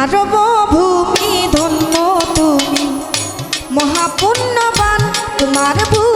আরব ভূমি ধন্য তুমি। মহাপুণ্যবান তোমার ভূ